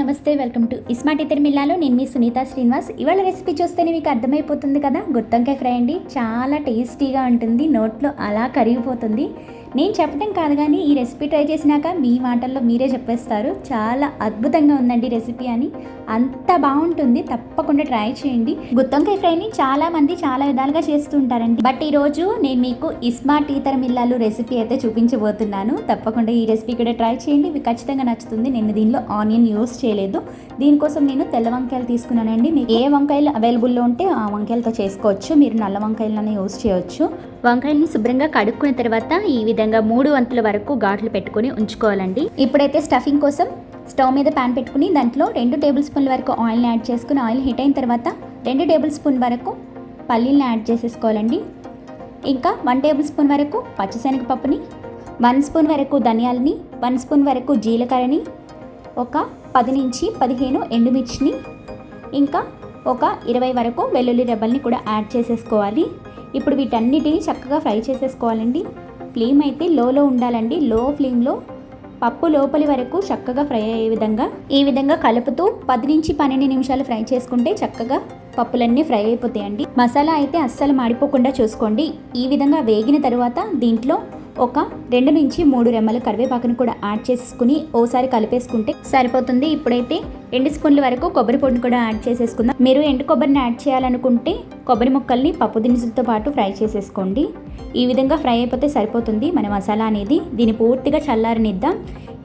నమస్తే welcome to iSmart ఇతర మిల్లాలో. నేను మీ సునీత శ్రీనివాస్. ఇవాళ రెసిపీ చూస్తేనే మీకు అర్థమైపోతుంది కదా? గుత్తొంకాయ ఫ్రై అండి. చాలా టేస్టీగా ఉంటుంది. నోట్లో అలా కరిగిపోతుంది. నేను చెప్పడం కాదు కానీ ఈ రెసిపీ ట్రై చేసినాక మీ మాటల్లో మీరే చెప్పేస్తారు. చాలా అద్భుతంగా ఉందండి రెసిపీ అని. అంత బాగుంటుంది. తప్పకుండా ట్రై చేయండి. గుత్తొంకాయ ఫ్రైని చాలా మంది చాలా విధాలుగా చేస్తూ ఉంటారండి. బట్ ఈరోజు నేను మీకు ఇస్మార్ట్ టీతర మిల్లాలు రెసిపీ అయితే చూపించబోతున్నాను. తప్పకుండా ఈ రెసిపీ కూడా ట్రై చేయండి. మీకు ఖచ్చితంగా నచ్చుతుంది. నేను దీనిలో ఆనియన్ యూస్ చేయలేదు. దీనికోసం నేను తెల్ల వంకాయలు తీసుకున్నానండి. మీకు ఏ వంకాయలు అవైలబుల్లో ఉంటే ఆ వంకాయలతో చేసుకోవచ్చు. మీరు నల్ల వంకాయలను యూస్ చేయవచ్చు వంకాయల్ని శుభ్రంగా కడుక్కున్న తర్వాత ఈ విధంగా మూడు వంతుల వరకు ఘాట్లు పెట్టుకొని ఉంచుకోవాలండి. ఇప్పుడైతే స్టఫింగ్ కోసం స్టవ్ మీద ప్యాన్ పెట్టుకుని దాంట్లో రెండు టేబుల్ స్పూన్ల వరకు ఆయిల్ని యాడ్ చేసుకుని ఆయిల్ హీట్ అయిన తర్వాత రెండు టేబుల్ స్పూన్ వరకు పల్లీలను యాడ్ చేసేసుకోవాలండి. ఇంకా వన్ టేబుల్ స్పూన్ వరకు పచ్చిశనగపప్పుని వన్ స్పూన్ వరకు ధనియాలని వన్ స్పూన్ వరకు జీలకర్రని ఒక పది నుంచి పదిహేను ఎండుమిర్చిని ఇంకా ఒక ఇరవై వరకు వెల్లుల్లి రెబ్బల్ని కూడా యాడ్ చేసేసుకోవాలి. ఇప్పుడు వీటన్నిటిని చక్కగా ఫ్రై చేసేసుకోవాలండి. ఫ్లేమ్ అయితే లోలో ఉండాలండి. లో ఫ్లేమ్లో పప్పు లోపలి వరకు చక్కగా ఫ్రై అయ్యే విధంగా ఈ విధంగా కలుపుతూ పది నుంచి పన్నెండు నిమిషాలు ఫ్రై చేసుకుంటే చక్కగా పప్పులన్నీ ఫ్రై అయిపోతాయండి. మసాలా అయితే అస్సలు మాడిపోకుండా చూసుకోండి. ఈ విధంగా వేగిన తర్వాత దీంట్లో ఒక రెండు నుంచి మూడు రెమ్మల కరివేపాకును కూడా యాడ్ చేసుకుని ఓసారి కలిపేసుకుంటే సరిపోతుంది. ఇప్పుడైతే రెండు స్పూన్ల వరకు కొబ్బరి పొడిని కూడా యాడ్ చేసేసుకుందాం. మీరు ఎండు కొబ్బరిని యాడ్ చేయాలనుకుంటే కొబ్బరి ముక్కల్ని పప్పు దినుసులతో పాటు ఫ్రై చేసేసుకోండి. ఈ విధంగా ఫ్రై అయిపోతే సరిపోతుంది మన మసాలా అనేది. దీన్ని పూర్తిగా చల్లారనిద్దాం.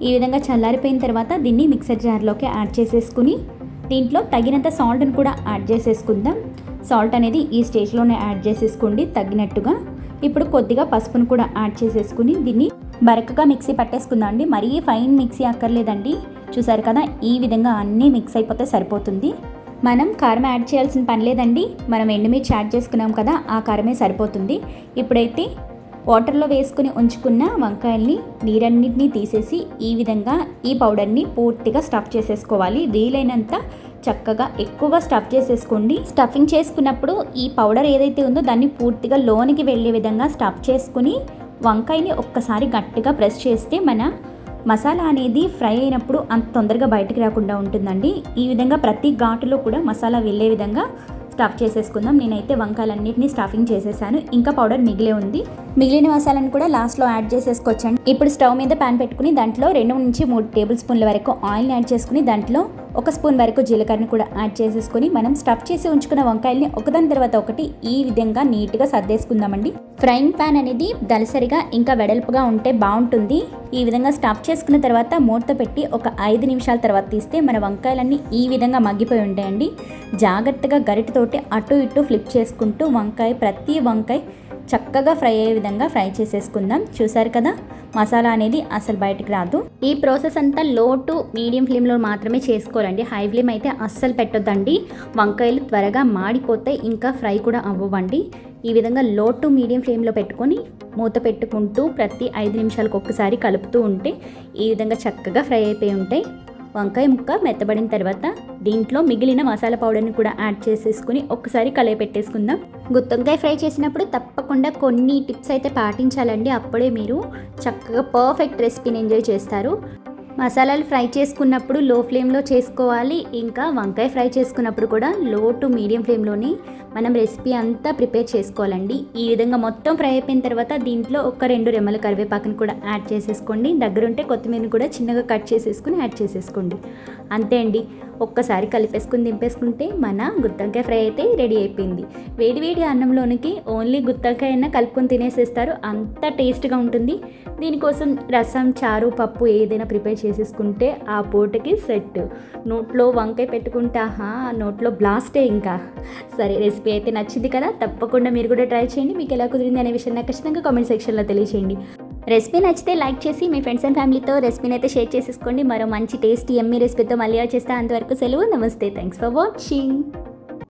ఈ విధంగా చల్లారిపోయిన తర్వాత దీన్ని మిక్సర్ జార్లోకి యాడ్ చేసేసుకుని దీంట్లో తగినంత సాల్ట్ని కూడా యాడ్ చేసేసుకుందాం. సాల్ట్ అనేది ఈ స్టేజ్లోనే యాడ్ చేసేసుకోండి తగినట్టుగా ఇప్పుడు కొద్దిగా పసుపును కూడా యాడ్ చేసేసుకుని దీన్ని బరకగా మిక్సీ పట్టేసుకుందాం అండి. మరీ ఫైన్ మిక్సీ అక్కర్లేదండి. చూసారు కదా ఈ విధంగా అన్నీ మిక్స్ అయిపోతే సరిపోతుంది. మనం కారం యాడ్ చేయాల్సిన పని లేదండి. మనం ఎండుమిర్చి యాడ్ చేసుకున్నాం కదా ఆ కారమే సరిపోతుంది. ఇప్పుడైతే వాటర్లో వేసుకుని ఉంచుకున్న వంకాయల్ని నీరన్నిటిని తీసేసి ఈ విధంగా ఈ పౌడర్ని పూర్తిగా స్టఫ్ చేసేసుకోవాలి. వీలైనంత చక్కగా ఎక్కువగా స్టఫ్ చేసేసుకోండి. స్టఫింగ్ చేసుకున్నప్పుడు ఈ పౌడర్ ఏదైతే ఉందో దాన్ని పూర్తిగా లోనికి వెళ్ళే విధంగా స్టఫ్ చేసుకుని వంకాయని ఒక్కసారి గట్టిగా ప్రెస్ చేస్తే మన మసాలా అనేది ఫ్రై అయినప్పుడు అంత తొందరగా బయటకు రాకుండా ఉంటుందండి. ఈ విధంగా ప్రతి ఘాటులో కూడా మసాలా వెళ్ళే విధంగా స్టఫ్ చేసేసుకుందాం. నేనైతే వంకాయలన్నింటినీ స్టఫింగ్ చేసేసాను. ఇంకా పౌడర్ మిగిలే ఉంది. మిగిలిన మసాలాను కూడా లాస్ట్లో యాడ్ చేసేసుకోవచ్చండి. ఇప్పుడు స్టవ్ మీద ప్యాన్ పెట్టుకుని దాంట్లో రెండు నుంచి మూడు టేబుల్ స్పూన్ల వరకు ఆయిల్ని యాడ్ చేసుకుని దాంట్లో ఒక స్పూన్ వరకు జీలకర్రని కూడా యాడ్ చేసేసుకొని మనం స్టఫ్ చేసి ఉంచుకున్న వంకాయల్ని ఒకదాని తర్వాత ఒకటి ఈ విధంగా నీట్గా సర్దేసుకుందామండి. ఫ్రైయింగ్ ప్యాన్ అనేది దలసరిగా ఇంకా వెడల్పుగా ఉంటే బాగుంటుంది. ఈ విధంగా స్టఫ్ చేసుకున్న తర్వాత మూత పెట్టి ఒక ఐదు నిమిషాల తర్వాత తీస్తే మన వంకాయలన్నీ ఈ విధంగా మగ్గిపోయి ఉంటాయండి. జాగ్రత్తగా గరిటతోటి అటు ఇటు ఫ్లిప్ చేసుకుంటూ వంకాయ ప్రతి వంకాయ చక్కగా ఫ్రై అయ్యే విధంగా ఫ్రై చేసేసుకుందాం. చూసారు కదా? మసాలా అనేది అసలు బయటకు రాదు. ఈ ప్రాసెస్ అంతా లో టు మీడియం ఫ్లేమ్లో మాత్రమే చేసుకోవాలండి. హై ఫ్లేమ్ అయితే అస్సలు పెట్టొద్దండి. వంకాయలు త్వరగా మాడిపోతే ఇంకా ఫ్రై కూడా అవ్వండి ఈ విధంగా లో టు మీడియం ఫ్లేమ్లో పెట్టుకొని మూత పెట్టుకుంటూ ప్రతి ఐదు నిమిషాలకు ఒక్కసారి కలుపుతూ ఉంటే ఈ విధంగా చక్కగా ఫ్రై అయిపోయి ఉంటాయి. వంకాయ ముక్క మెత్తబడిన తర్వాత దీంట్లో మిగిలిన మసాలా పౌడర్ని కూడా యాడ్ చేసేసుకుని ఒక్కసారి కలయి పెట్టేసుకుందాం. గుత్తొంకాయ ఫ్రై చేసినప్పుడు తప్పకుండా కొన్ని టిప్స్ అయితే పాటించాలండి. అప్పుడే మీరు చక్కగా పర్ఫెక్ట్ రెసిపీని ఎంజాయ్ చేస్తారు. మసాలాలు ఫ్రై చేసుకున్నప్పుడు లో ఫ్లేమ్లో చేసుకోవాలి. ఇంకా వంకాయ ఫ్రై చేసుకున్నప్పుడు కూడా లో టు మీడియం ఫ్లేమ్లోని మనం రెసిపీ అంతా ప్రిపేర్ చేసుకోవాలండి. ఈ విధంగా మొత్తం ఫ్రై అయిపోయిన తర్వాత దీంట్లో ఒక రెండు రెమ్మల కరివేపాకుని కూడా యాడ్ చేసేసుకోండి. దగ్గరుంటే కొత్తిమీరని కూడా చిన్నగా కట్ చేసేసుకుని యాడ్ చేసేసుకోండి. అంతే అండి. ఒక్కసారి కలిపేసుకుని దింపేసుకుంటే మన గుత్తొంకాయ ఫ్రై అయితే రెడీ అయిపోయింది. వేడి వేడి అన్నంలోనికి ఓన్లీ గుత్తొంకాయ అయినా కలుపుకొని తినేసేస్తారు. అంత టేస్ట్గా ఉంటుంది. దీనికోసం రసం చారు పప్పు ఏదైనా ప్రిపేర్ చేసేసుకుంటే ఆ పూటకి సెట్. నోట్లో వంకాయ పెట్టుకుంటే ఆహా నోట్లో బ్లాస్టే ఇంకా. సరే రెసిపీ అయితే నచ్చింది కదా తప్పకుండా మీరు కూడా ట్రై చేయండి. మీకు ఎలా కుదిరింది అనే విషయం నాకు ఖచ్చితంగా కామెంట్ సెక్షన్లో తెలియచేయండి. రెసిపీ నచ్చితే లైక్ చేసి మీ ఫ్రెండ్స్ అండ్ ఫ్యామిలీతో రెసిపీని అయితే షేర్ చేసేసుకోండి. మరో మంచి టేస్టీ ఎమ్మీ రెసిపీతో మళ్ళీ వచ్చేస్తే. అంతవరకు సెలవు నమస్తే. Thanks for watching